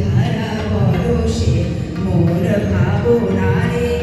ধারা বরসে মোর ভাবনারে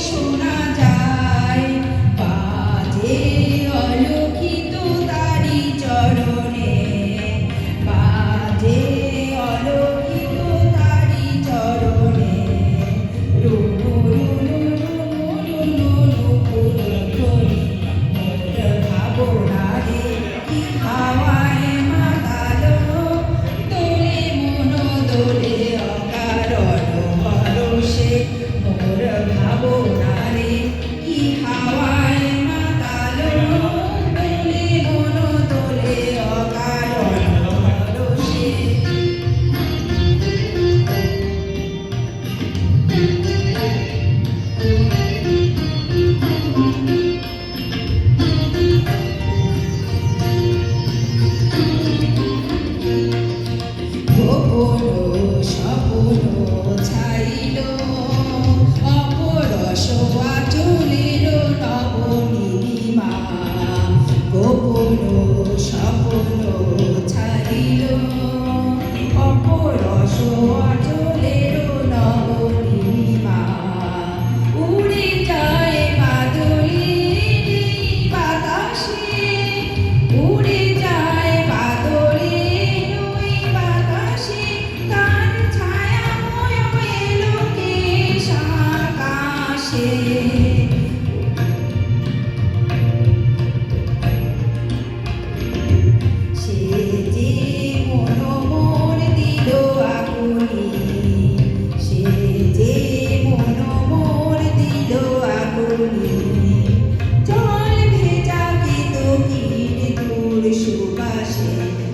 Shura. Jehovah. Thank you.